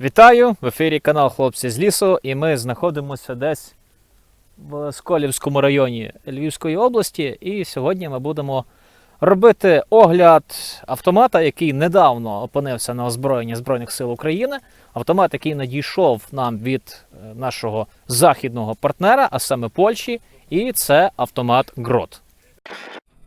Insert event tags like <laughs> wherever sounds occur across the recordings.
Вітаю! В ефірі канал Хлопці з лісу, і ми знаходимося десь в Сколівському районі Львівської області. І сьогодні ми будемо робити огляд автомата, який недавно опинився на озброєнні Збройних сил України. Автомат, який надійшов нам від е, нашого західного партнера, а саме Польщі, і це автомат Грот.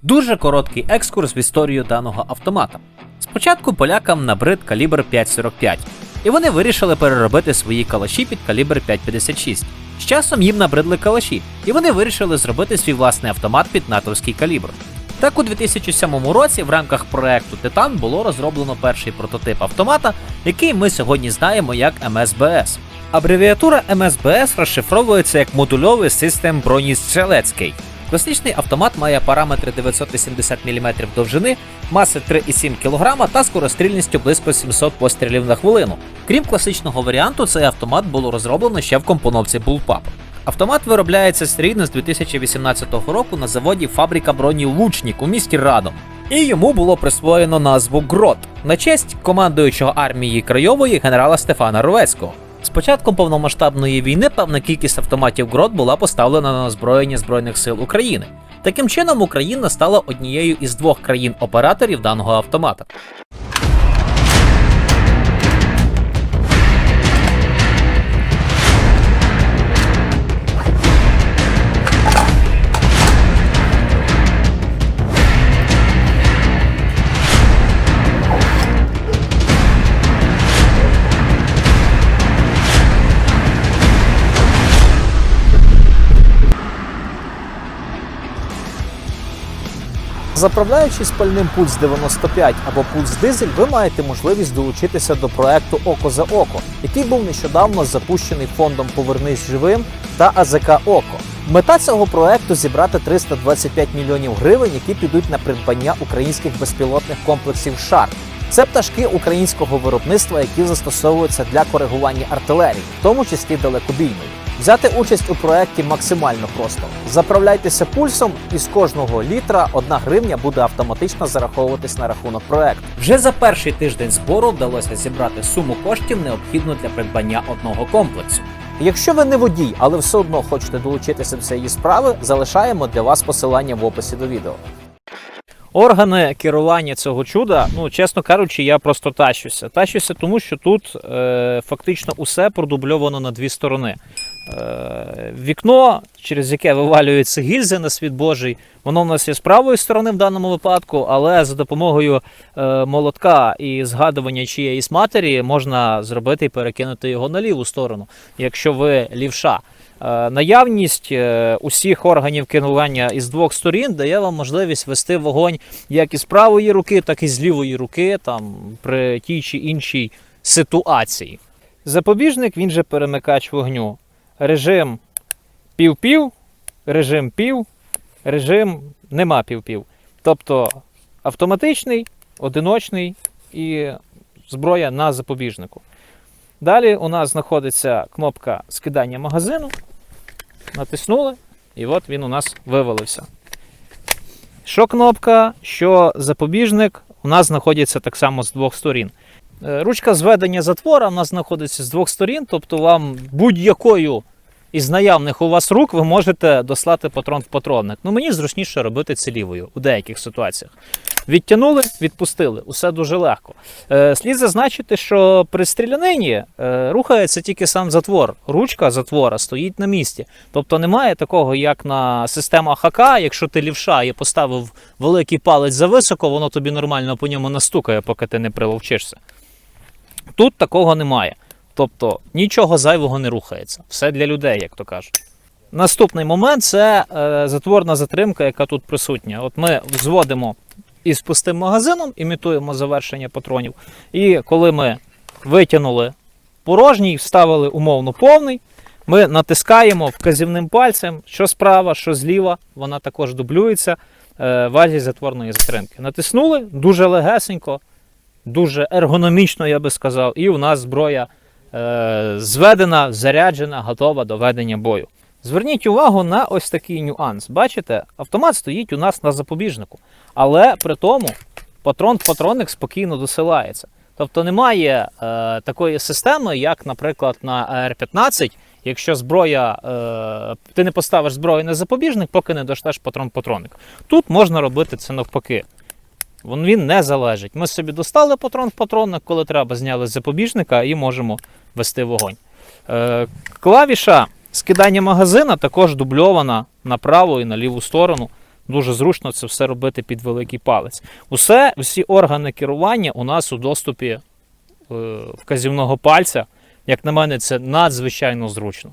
Дуже короткий екскурс в історію даного автомата. Спочатку полякам набрид калібр 5,45, і вони вирішили переробити свої калаші під калібр 5,56. З часом їм набридли калаші, і вони вирішили зробити свій власний автомат під натовський калібр. Так у 2007 році в рамках проекту Титан було розроблено перший прототип автомата, який ми сьогодні знаємо як МСБС. Абревіатура МСБС розшифровується як модульовий систем броністрілецький. Класичний автомат має параметри 980 мм довжини, маси 3,7 кг та скорострільністю близько 700 пострілів на хвилину. Крім класичного варіанту, цей автомат було розроблено ще в компоновці Bullpup. Автомат виробляється серійно з 2018 року на заводі фабрика броні Лучнік у місті Радом. І йому було присвоєно назву Грот на честь командуючого армії Крайової генерала Стефана Ровецького. З початком повномасштабної війни певна кількість автоматів Грот була поставлена на озброєння Збройних сил України. Таким чином, Україна стала однією із двох країн-операторів даного автомата. Заправляючи спальним пульс 95 або пульс дизель, ви маєте можливість долучитися до проекту Око за око, який був нещодавно запущений фондом Повернись живим та АЗК Око. Мета цього проекту зібрати 325 мільйонів гривень, які підуть на придбання українських безпілотних комплексів ШАР. Це пташки українського виробництва, які застосовуються для коригування артилерії, в тому числі далекобійної. Взяти участь у проєкті максимально просто. Заправляйтеся пульсом, і з кожного літра одна гривня буде автоматично зараховуватись на рахунок проекту. Вже за перший тиждень збору вдалося зібрати суму коштів, необхідну для придбання одного комплексу. Якщо ви не водій, але все одно хочете долучитися до цієї справи, залишаємо для вас посилання в описі до відео. Органи керування цього чуда, ну чесно кажучи, я просто тащуся. Тащуся, тому що тут е, фактично усе продубльовано на дві сторони. Е, вікно, через яке вивалюється гільзи на світ Божий, воно в нас є з правої сторони в даному випадку, але за допомогою е, молотка і згадування чиєїсь матері можна зробити і перекинути його на ліву сторону, якщо ви лівша. Е, Наявність усіх органів керування із двох сторін дає вам можливість вести вогонь як із правої руки, так і з лівої руки, там при тій чи іншій ситуації. Запобіжник він же перемикач вогню. Режим пів-пів, режим пів, режим нема пів-пів. Тобто автоматичний, одиночний і зброя на запобіжнику. Далі у нас знаходиться кнопка скидання магазину. Натиснули, і от він у нас вивалився. Що кнопка, що запобіжник, у нас знаходяться так само з двох сторін. Е, Ручка зведення затвора у нас знаходиться з двох сторін, тобто вам будь-якою із наявних у вас рук ви можете дослати патрон в патронник. Ну мені зручніше робити це лівою у деяких ситуаціях. Відтягнули, відпустили. Усе дуже легко. Е, слід зазначити, що при стрілянині е, рухається тільки сам затвор. Ручка затвора стоїть на місці. Тобто немає такого, як на системах ХК, якщо ти лівша і поставив великий палець зависоко, воно тобі нормально по ньому настукає, поки ти не приловчишся. Тут такого немає. Тобто нічого зайвого не рухається. Все для людей, як то кажуть. Наступний момент це е, затворна затримка, яка тут присутня. От ми взводимо із пустим магазином, імітуємо завершення патронів. І коли ми витягнули порожній, вставили умовно повний, ми натискаємо вказівним пальцем, що справа, що зліва, вона також дублюється е, вазі затворної затримки. Натиснули дуже легесенько, дуже ергономічно, я би сказав, і у нас зброя е, зведена, заряджена, готова до ведення бою. Зверніть увагу на ось такий нюанс. Бачите, автомат стоїть у нас на запобіжнику, але при тому патрон в патронник спокійно досилається. Тобто немає е, такої системи, як, наприклад, на АР-15, якщо зброя, е, ти не поставиш зброю на запобіжник, поки не доштеш патрон в патронник. Тут можна робити це навпаки. Він, він не залежить. Ми собі достали патрон в патронник, коли треба, зняли з запобіжника і можемо вести вогонь. Е, клавіша скидання магазина також дубльована на праву і на ліву сторону. Дуже зручно це все робити під великий палець. Усе, всі органи керування у нас у доступі е, вказівного пальця. Як на мене, це надзвичайно зручно.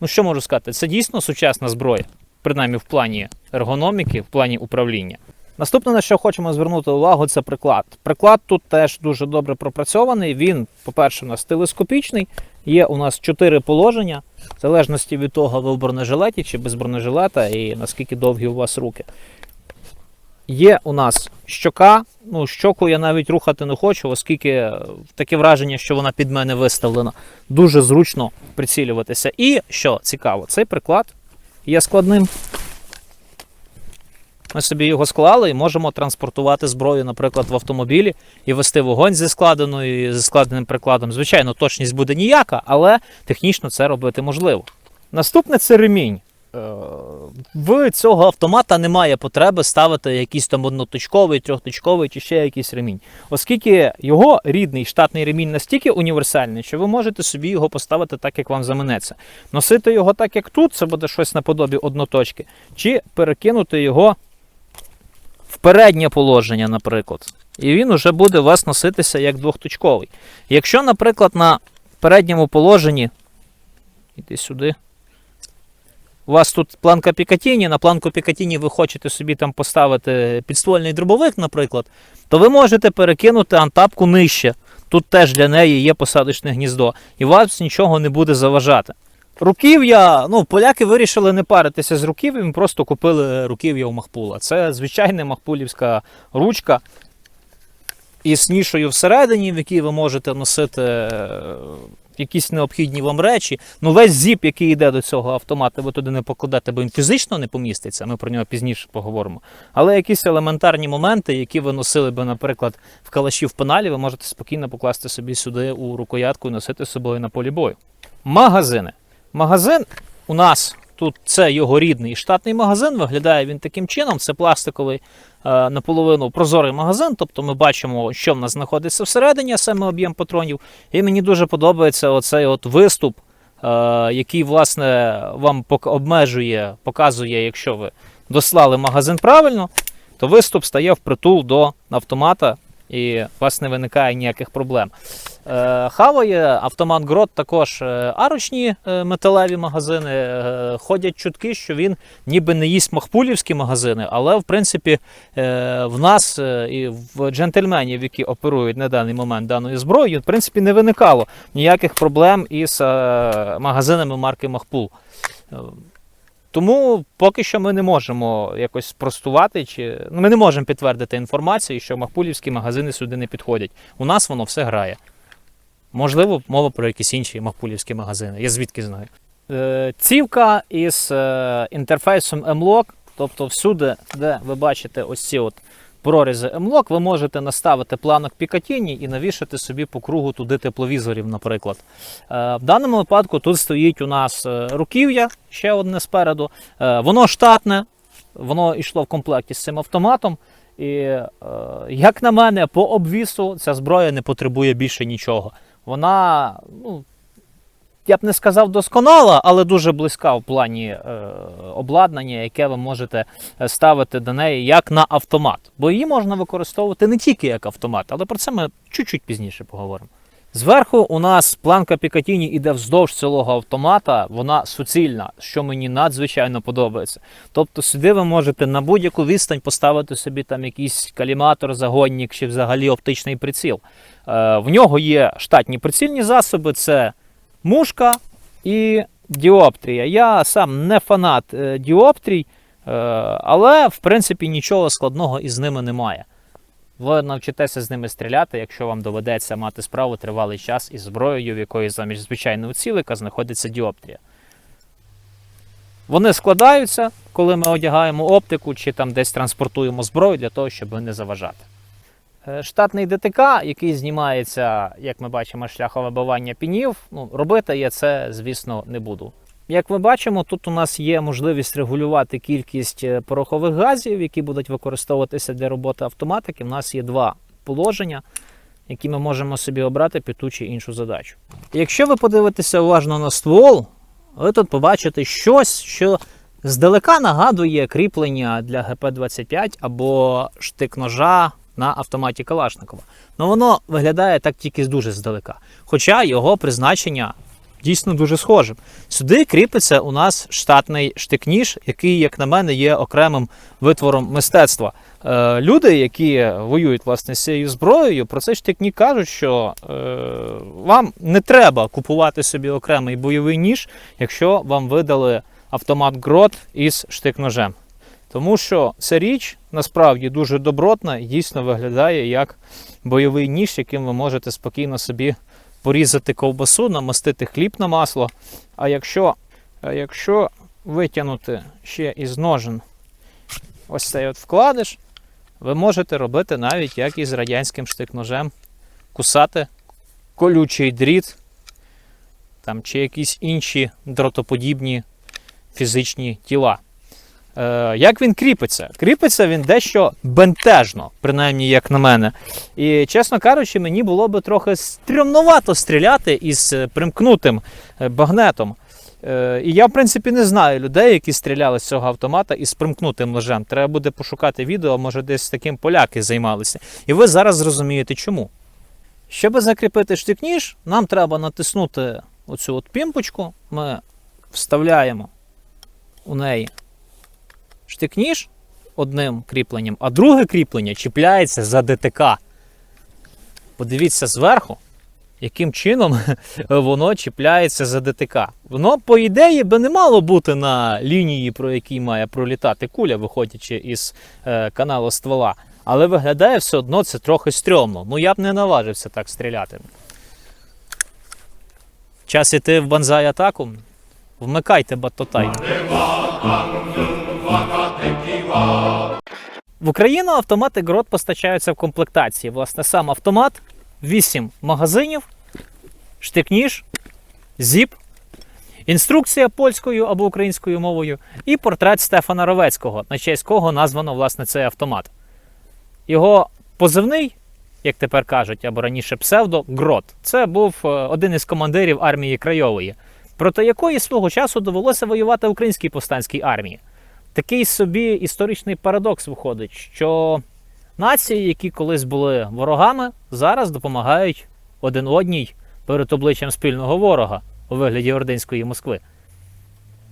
Ну, що можу сказати? Це дійсно сучасна зброя, принаймні в плані ергономіки, в плані управління. Наступне, на що хочемо звернути увагу, це приклад. Приклад тут теж дуже добре пропрацьований. Він, по-перше, у нас телескопічний. Є у нас чотири положення, в залежності від того, ви в бронежилеті чи без бронежилета, і наскільки довгі у вас руки. Є у нас щока. Ну, щоку я навіть рухати не хочу, оскільки е, таке враження, що вона під мене виставлена. Дуже зручно прицілюватися. І що цікаво, цей приклад є складним. Ми собі його склали і можемо транспортувати зброю, наприклад, в автомобілі і вести вогонь зі складеною зі складеним прикладом. Звичайно, точність буде ніяка, але технічно це робити можливо. Наступне це ремінь. Е, В цього автомата немає потреби ставити якийсь там одноточковий, трьохточковий чи ще якийсь ремінь. Оскільки його рідний штатний ремінь настільки універсальний, що ви можете собі його поставити так, як вам заманеться. Носити його так, як тут, це буде щось наподобі одноточки, чи перекинути його в переднє положення, наприклад. І він уже буде у вас носитися як двохточковий. Якщо, наприклад, на передньому положенні, іди сюди. У вас тут планка Пікатіні, на планку Пікатіні ви хочете собі там поставити підствольний дробовик, наприклад, то ви можете перекинути антапку нижче. Тут теж для неї є посадочне гніздо, і вас нічого не буде заважати. Руків'я, ну, поляки вирішили не паритися з руків'ям, просто купили руків'я у Махпула. Це звичайна махпулівська ручка із нішою всередині, в якій ви можете носити е, якісь необхідні вам речі. Ну, весь зіп, який йде до цього автомата, ви туди не покладете, бо він фізично не поміститься. Ми про нього пізніше поговоримо. Але якісь елементарні моменти, які ви носили би, наприклад, в калаші в пеналі, ви можете спокійно покласти собі сюди у рукоятку і носити з собою на полі бою. Магазини. Магазин у нас тут це його рідний штатний магазин. Виглядає він таким чином. Це пластиковий е, наполовину прозорий магазин. Тобто ми бачимо, що в нас знаходиться всередині, саме об'єм патронів. І мені дуже подобається оцей от виступ, е, який власне вам обмежує, показує, якщо ви дослали магазин правильно, то виступ стає впритул до автомата. І у вас не виникає ніяких проблем. Е, Хаває автомат Грот також е, арочні е, металеві магазини. Е, Ходять чутки, що він ніби не їсть махпулівські магазини, але в принципі е, в нас е, і в джентльменів, які оперують на даний момент даною зброєю, в принципі не виникало ніяких проблем із е, магазинами марки Махпул. Тому поки що ми не можемо якось спростувати, чи ну, ми не можемо підтвердити інформацію, що махпулівські магазини сюди не підходять. У нас воно все грає. Можливо, мова про якісь інші махпулівські магазини. Я звідки знаю. Е, цівка із е, інтерфейсом M-Lock, тобто всюди, де ви бачите ось ці от прорізи M-Lock, ви можете наставити планок Пікатіні і навішати собі по кругу туди тепловізорів, наприклад. Е, в даному випадку тут стоїть у нас е, руків'я, ще одне спереду. Е, воно штатне, воно йшло в комплекті з цим автоматом. І, як на мене, по обвісу ця зброя не потребує більше нічого. Вона, ну, я б не сказав досконала, але дуже близька в плані е, обладнання, яке ви можете е, ставити до неї як на автомат. Бо її можна використовувати не тільки як автомат, але про це ми чуть-чуть пізніше поговоримо. Зверху у нас планка Пікатіні іде вздовж цілого автомата, вона суцільна, що мені надзвичайно подобається. Тобто сюди ви можете на будь-яку відстань поставити собі там якийсь каліматор, загонник чи взагалі оптичний приціл. Е, в нього є штатні прицільні засоби, це мушка і діоптрія. Я сам не фанат е, діоптрій, е, але в принципі нічого складного із ними немає. Ви навчитеся з ними стріляти, якщо вам доведеться мати справу тривалий час із зброєю, в якої замість звичайного цілика знаходиться діоптрія. Вони складаються, коли ми одягаємо оптику чи там десь транспортуємо зброю для того, щоб не заважати. Е, Штатний ДТК, який знімається, як ми бачимо, шляховибивання пінів, ну, робити я це, звісно, не буду. Як ми бачимо, тут у нас є можливість регулювати кількість е, порохових газів, які будуть використовуватися для роботи автоматики. У нас є два положення, які ми можемо собі обрати під ту чи іншу задачу. Якщо ви подивитеся уважно на ствол, ви тут побачите щось, що здалека нагадує кріплення для ГП-25 або штик ножа на автоматі Калашникова. Ну воно виглядає так тільки дуже здалека. Хоча його призначення дійсно дуже схоже. Сюди кріпиться у нас штатний штик-ніж, який, як на мене, є окремим витвором мистецтва. Е, люди, які воюють власне з цією зброєю, про цей штик-ніж кажуть, що е, вам не треба купувати собі окремий бойовий ніж, якщо вам видали автомат Грот із штик-ножем. Тому що ця річ насправді дуже добротна і дійсно виглядає як бойовий ніж, яким ви можете спокійно собі порізати ковбасу, намастити хліб на масло. А якщо, а якщо витягнути ще із ножен ось цей от вкладиш, ви можете робити навіть як із радянським штик-ножем, кусати колючий дріт там, чи якісь інші дротоподібні фізичні тіла. Е, як він кріпиться? Кріпиться він дещо бентежно, принаймні як на мене. І, чесно кажучи, мені було би трохи стрімновато стріляти із е, примкнутим е, багнетом. І я, в принципі, не знаю людей, які стріляли з цього автомата із примкнутим ножем. Треба буде пошукати відео, може десь таким поляки займалися. І ви зараз зрозумієте чому. Щоб закріпити штик-ніж, нам треба натиснути оцю от пімпочку. Ми вставляємо у неї штик-ніж одним кріпленням, а друге кріплення чіпляється за ДТК. Подивіться зверху, яким чином <laughs> воно чіпляється за ДТК. Воно, по ідеї, би не мало бути на лінії, про якій має пролітати куля, виходячи із е, каналу ствола. Але виглядає все одно це трохи стрьомно. Ну я б не наважився так стріляти. Час іти в банзай атаку. Вмикайте батотай. В Україну автомати Грот постачаються в комплектації. Власне, сам автомат, 8 магазинів, штик-ніж, зіп, інструкція польською або українською мовою і портрет Стефана Ровецького, на честь кого названо власне цей автомат. Його позивний, як тепер кажуть, або раніше псевдо, Грот. Це був е, один із командирів армії Крайової, проти якої свого часу довелося воювати українській повстанській армії. Такий собі історичний парадокс виходить, що нації, які колись були ворогами, зараз допомагають один одній перед обличчям спільного ворога у вигляді Ординської Москви.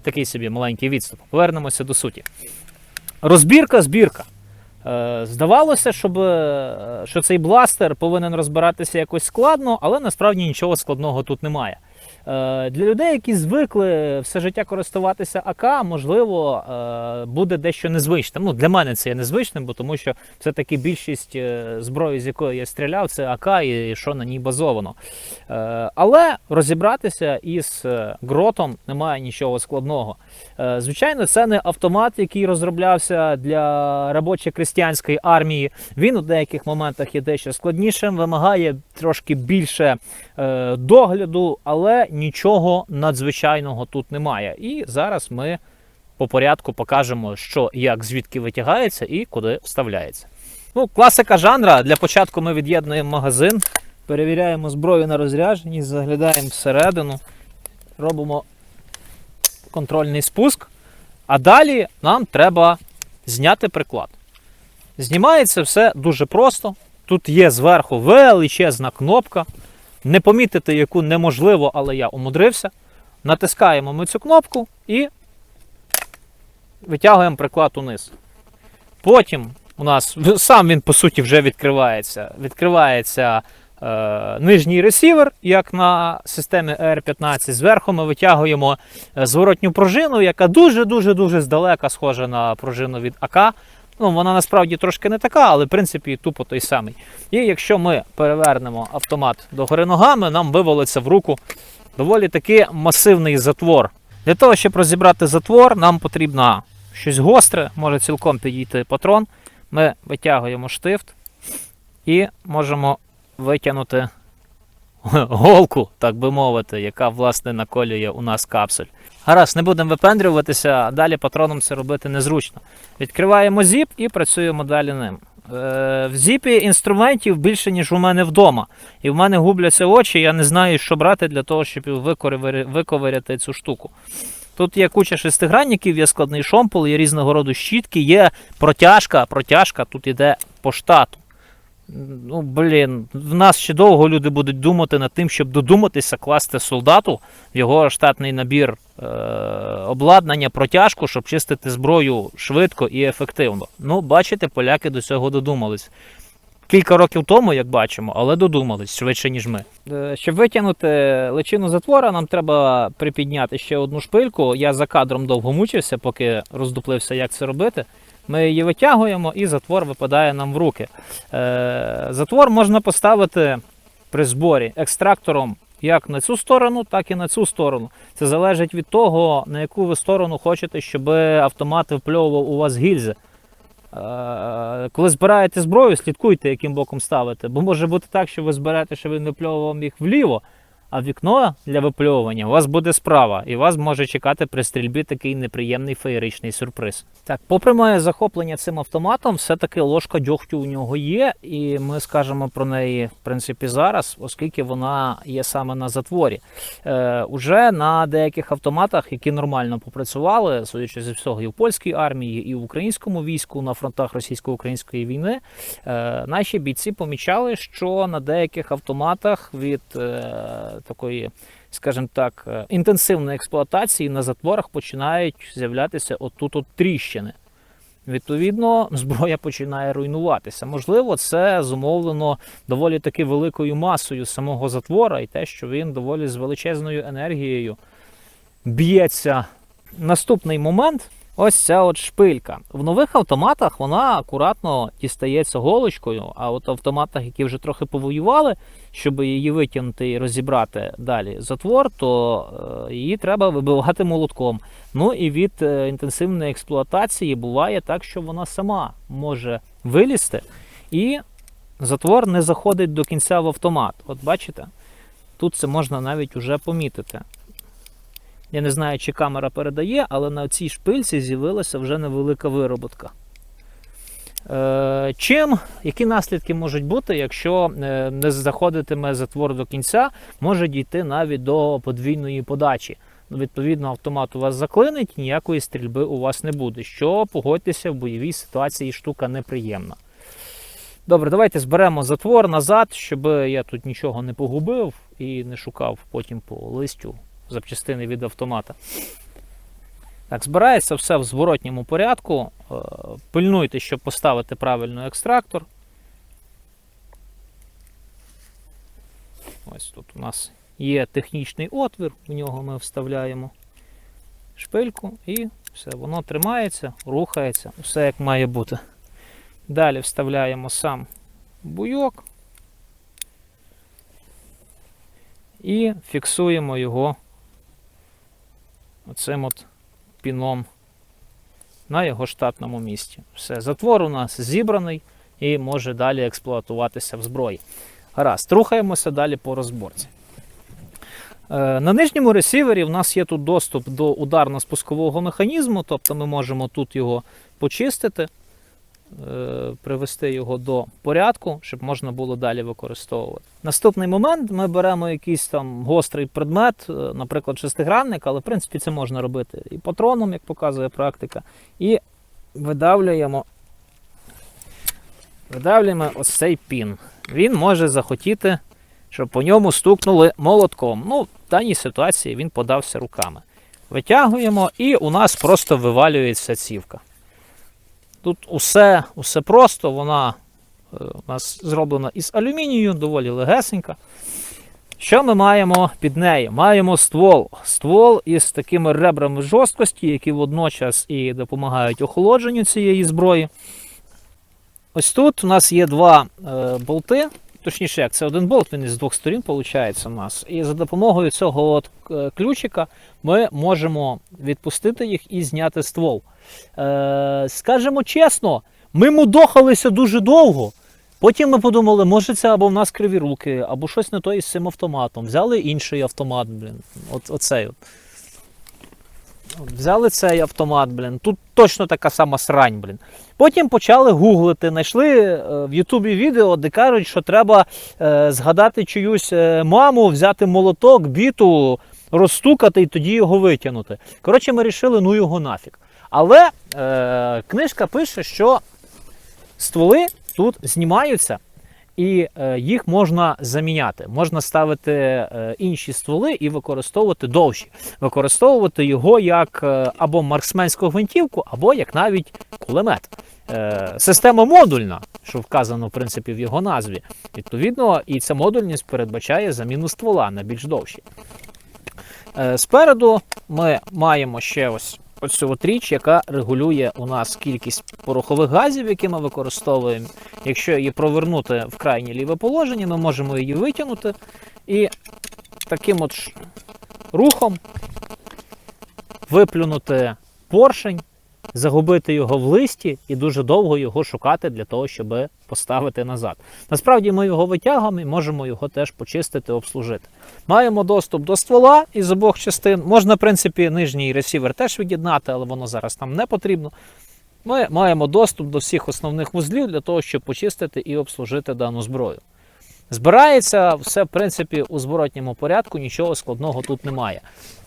Такий собі маленький відступ. Повернемося до суті. Розбірка, збірка. Е, Здавалося, щоб, е, що цей бластер повинен розбиратися якось складно, але насправді нічого складного тут немає. Е, Для людей, які звикли все життя користуватися АК, можливо, е, буде дещо незвичним. Ну, для мене це є незвичним, бо тому що все-таки більшість е, зброї, з якої я стріляв, це АК і що на ній базовано. Але розібратися із гротом немає нічого складного. Звичайно, це не автомат, який розроблявся для робочо-крестьянської армії. Він у деяких моментах є дещо складнішим, вимагає трошки більше догляду, але нічого надзвичайного тут немає. І зараз ми по порядку покажемо, що як звідки витягається і куди вставляється. Ну, класика жанра. Для початку ми від'єднуємо магазин, перевіряємо зброю на розрядженість, заглядаємо всередину, робимо контрольний спуск. А далі нам треба зняти приклад. Знімається все дуже просто. Тут є зверху величезна кнопка. Не помітити, яку неможливо, але я умудрився. Натискаємо ми цю кнопку і витягуємо приклад униз. Потім у нас сам він по суті вже відкривається. Відкривається е, нижній ресівер, як на системі ER15. Зверху ми витягуємо е, зворотню пружину, яка дуже-дуже дуже здалека схожа на пружину від АК. Ну, вона насправді трошки не така, але в принципі тупо той самий. І якщо ми перевернемо автомат догори ногами, нам вивалиться в руку доволі таки масивний затвор. Для того, щоб розібрати затвор, нам потрібна щось гостре, може цілком підійти патрон. Ми витягуємо штифт і можемо витягнути <laughs> голку, так би мовити, яка власне наколює у нас капсуль. Гаразд, не будемо випендрюватися, далі патроном це робити незручно. Відкриваємо зіп і працюємо далі ним. Е, в зіпі інструментів більше, ніж у мене вдома. І в мене губляться очі, я не знаю, що брати для того, щоб виковиряти цю штуку. Тут є куча шестигранників, є складний шомпол, є різного роду щітки, є протяжка. Протяжка тут іде по штату. Ну, блін, в нас ще довго люди будуть думати над тим, щоб додуматися класти солдату в його штатний набір е- обладнання, протяжку, щоб чистити зброю швидко і ефективно. Ну, бачите, поляки до цього додумались. Кілька років тому, як бачимо, але додумались швидше, ніж ми. Е, Щоб витягнути личину затвора, нам треба припідняти ще одну шпильку. Я за кадром довго мучився, поки роздуплився, як це робити. Ми її витягуємо, і затвор випадає нам в руки. Е, Затвор можна поставити при зборі екстрактором як на цю сторону, так і на цю сторону. Це залежить від того, на яку ви сторону хочете, щоб автомат випльовував у вас гільзи. Е, Коли збираєте зброю, слідкуйте, яким боком ставите. Бо може бути так, що ви зберете, що він випльовував їх вліво, а вікно для випльовування у вас буде справа, і вас може чекати при стрільбі такий неприємний феєричний сюрприз. Так, попри моє захоплення цим автоматом, все-таки ложка дьогтю у нього є, і ми скажемо про неї в принципі зараз, оскільки вона є саме на затворі. Е, уже на деяких автоматах, які нормально попрацювали, судячи зі всього, і в польській армії, і в українському війську на фронтах російсько-української війни, е, наші бійці помічали, що на деяких автоматах від е, такої, скажімо так, е, інтенсивної експлуатації на затворах починають з'являтися отут от тріщини. Відповідно, зброя починає руйнуватися. Можливо, це зумовлено доволі таки великою масою самого затвора і те, що він доволі з величезною енергією б'ється. Наступний момент ось ця от шпилька. В нових автоматах вона акуратно дістається голочкою, а от в автоматах, які вже трохи повоювали, щоб її витягнути і розібрати далі затвор, то е, її треба вибивати молотком. Ну і від е, інтенсивної експлуатації буває так, що вона сама може вилізти, і затвор не заходить до кінця в автомат. От бачите, тут це можна навіть уже помітити. Я не знаю, чи камера передає, але на цій шпильці з'явилася вже невелика вироботка. Е, чим, які наслідки можуть бути, якщо е, не заходитиме затвор до кінця, може дійти навіть до подвійної подачі. Відповідно, автомат у вас заклинить, ніякої стрільби у вас не буде. Що погодьтеся, в бойовій ситуації штука неприємна. Добре, давайте зберемо затвор назад, щоб я тут нічого не погубив і не шукав потім по листю запчастини від автомата. Так, збирається все в зворотньому порядку. Е, Пильнуйте, щоб поставити правильно екстрактор. Ось тут у нас є технічний отвір, в нього ми вставляємо шпильку і все, воно тримається, рухається, все як має бути. Далі вставляємо сам буйок і фіксуємо його оцим от піном на його штатному місці. Все, затвор у нас зібраний і може далі експлуатуватися в зброї. Гаразд, рухаємося далі по розборці. Е, На нижньому ресівері в нас є тут доступ до ударно-спускового механізму, тобто ми можемо тут його почистити, привести його до порядку, щоб можна було далі використовувати. Наступний момент ми беремо якийсь там гострий предмет, е, наприклад, шестигранник, але в принципі це можна робити і патроном, як показує практика, і видавлюємо, видавлюємо ось цей пін. Він може захотіти, щоб по ньому стукнули молотком. Ну, в даній ситуації він подався руками. Витягуємо, і у нас просто вивалюється цівка. Тут усе, усе просто, вона е, у нас зроблена із алюмінію, доволі легесенька. Що ми маємо під нею? Маємо ствол. Ствол із такими ребрами жорсткості, які водночас і допомагають охолодженню цієї зброї. Ось тут у нас є два е, болти, точніше, як це один болт, він із двох сторін виходить у нас. І за допомогою цього от е, ключика ми можемо відпустити їх і зняти ствол. Е, скажемо чесно, ми мудохалися дуже довго. Потім ми подумали, може це або в нас криві руки, або щось не то із цим автоматом. Взяли інший автомат, блін. От, оцей от. Взяли цей автомат, блін. Тут точно така сама срань, блін. Потім почали гуглити, знайшли е, в Ютубі відео, де кажуть, що треба е, згадати чиюсь е, маму, взяти молоток, біту, розстукати і тоді його витягнути. Коротше, ми вирішили, ну його нафіг. Але е, книжка пише, що стволи тут знімаються. І е, їх можна заміняти. Можна ставити е, інші стволи і використовувати довші. Використовувати його як е, або марксменську гвинтівку, або як навіть кулемет. Система модульна, що вказано в принципі в його назві. Відповідно, і ця модульність передбачає заміну ствола на більш довші. Спереду ми маємо ще ось оцю от річ, яка регулює у нас кількість порохових газів, які ми використовуємо. Якщо її провернути в крайнє ліве положення, ми можемо її витягнути і таким от рухом виплюнути поршень, загубити його в листі і дуже довго його шукати для того, щоб поставити назад. Насправді ми його витягуємо і можемо його теж почистити, обслужити. Маємо доступ до ствола із обох частин. Можна, в принципі, нижній ресівер теж від'єднати, але воно зараз нам не потрібно. Ми маємо доступ до всіх основних вузлів для того, щоб почистити і обслужити дану зброю. Збирається все, в принципі, у зворотньому порядку, нічого складного тут немає.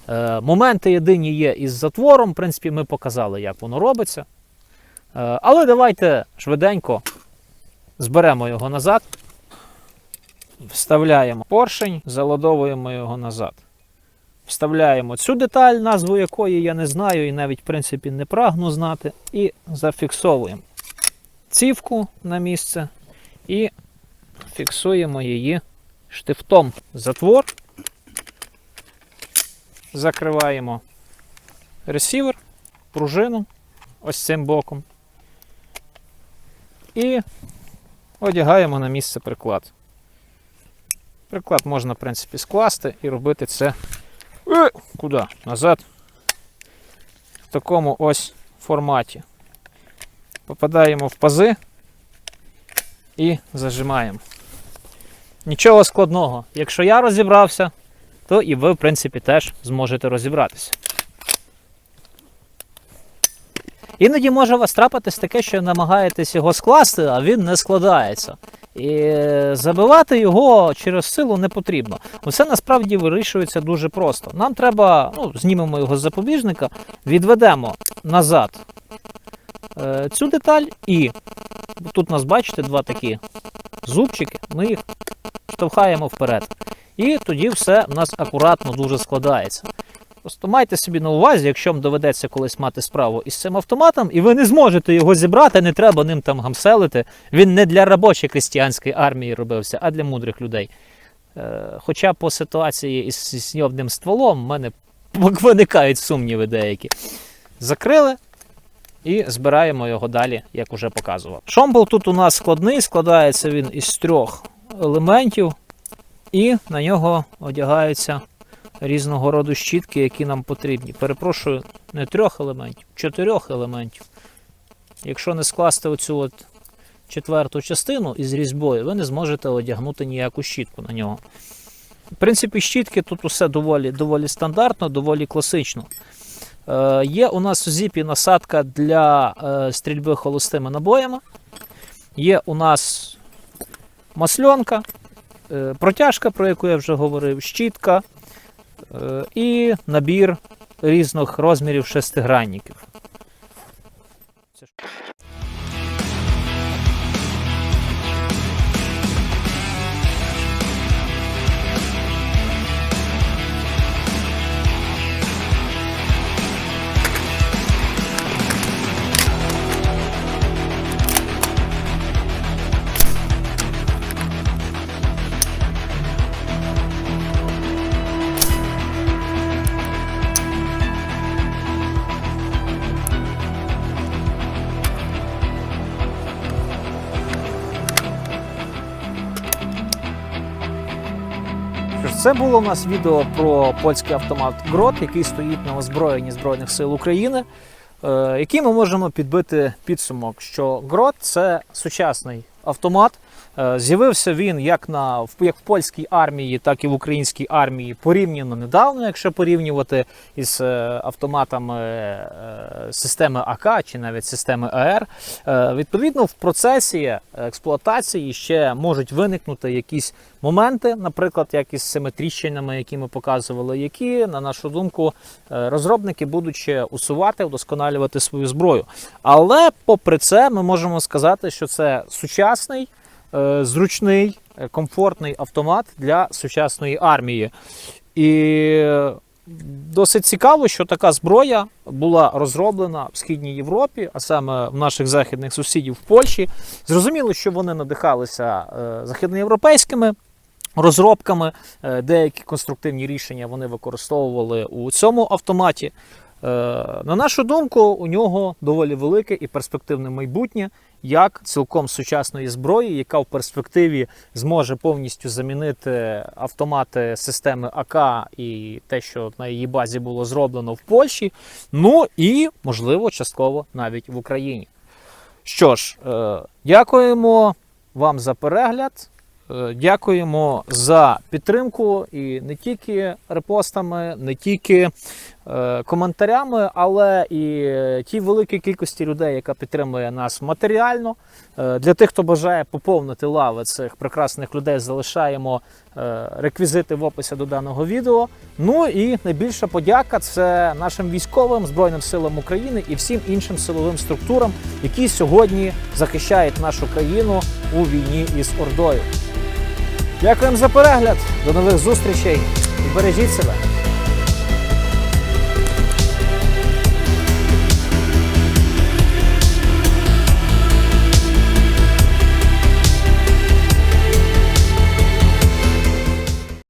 Е, моменти єдині є із затвором, в принципі, ми показали, як воно робиться. Е, але давайте швиденько зберемо його назад, вставляємо поршень, заладовуємо його назад. Вставляємо цю деталь, назву якої я не знаю і навіть в принципі не прагну знати, і зафіксовуємо цівку на місце і фіксуємо її штифтом затвор. Закриваємо ресівер, пружину ось цим боком. І одягаємо на місце приклад. Приклад можна, в принципі, скласти і робити це Е, куди? Назад. В такому ось форматі. Попадаємо в пази і зажимаємо. Нічого складного. Якщо я розібрався, то і ви, в принципі, теж зможете розібратися. Іноді може у вас трапитись таке, що намагаєтесь його скласти, а він не складається. І забивати його через силу не потрібно. Усе насправді вирішується дуже просто. Нам треба, ну, знімемо його з запобіжника, відведемо назад е, цю деталь і тут у нас, бачите, два такі зубчики, ми їх штовхаємо вперед. І тоді все в нас акуратно дуже складається. Просто майте собі на увазі, якщо вам доведеться колись мати справу із цим автоматом, і ви не зможете його зібрати, не треба ним там гамселити. Він не для робочої крістіянської армії робився, а для мудрих людей. Е, Хоча по ситуації із сньовним стволом в мене <laughs> виникають сумніви деякі. Закрили і збираємо його далі, як уже показував. Шомбол тут у нас складний, складається він із трьох елементів, і на нього одягаються різного роду щітки, які нам потрібні. Перепрошую, не трьох елементів, чотирьох елементів. Якщо не скласти оцю от четверту частину із різьбою, ви не зможете одягнути ніяку щітку на нього. В принципі, щітки тут усе доволі, доволі стандартно, доволі класично. Е, є у нас у зіпі насадка для е, стрільби холостими набоями. Є у нас масльонка, протяжка, про яку я вже говорив, щітка е, і набір різних розмірів шестигранників. Це було у нас відео про польський автомат Грот, який стоїть на озброєнні Збройних сил України. Е, який ми можемо підбити підсумок, що Грот це сучасний автомат. Е, З'явився він як на як в польській армії, так і в українській армії порівняно недавно, якщо порівнювати із е, автоматами е, системи АК чи навіть системи АР. Відповідно, в процесі експлуатації ще можуть виникнути якісь моменти, наприклад, як із цими тріщинами, які ми показували, які, на нашу думку, розробники будуть усувати, вдосконалювати свою зброю. Але попри це, ми можемо сказати, що це сучасний, зручний, е, комфортний автомат для сучасної армії. І досить цікаво, що така зброя була розроблена в східній Європі, а саме в наших західних сусідів в Польщі. Зрозуміло, що вони надихалися е, західноєвропейськими розробками. Е, Деякі конструктивні рішення вони використовували у цьому автоматі. Е, На нашу думку, у нього доволі велике і перспективне майбутнє як цілком сучасної зброї, яка в перспективі зможе повністю замінити автомати системи АК і те, що на її базі було зроблено в Польщі, ну і можливо частково навіть в Україні. Що ж, е, дякуємо вам за перегляд. Е, Дякуємо за підтримку і не тільки репостами, не тільки коментарями, але і е, тій великій кількості людей, яка підтримує нас матеріально. Е, Для тих, хто бажає поповнити лави цих прекрасних людей, залишаємо е, реквізити в описі до даного відео. Ну і найбільша подяка це нашим військовим Збройним силам України і всім іншим силовим структурам, які сьогодні захищають нашу країну у війні із Ордою. Дякуємо за перегляд. До нових зустрічей і бережіть себе.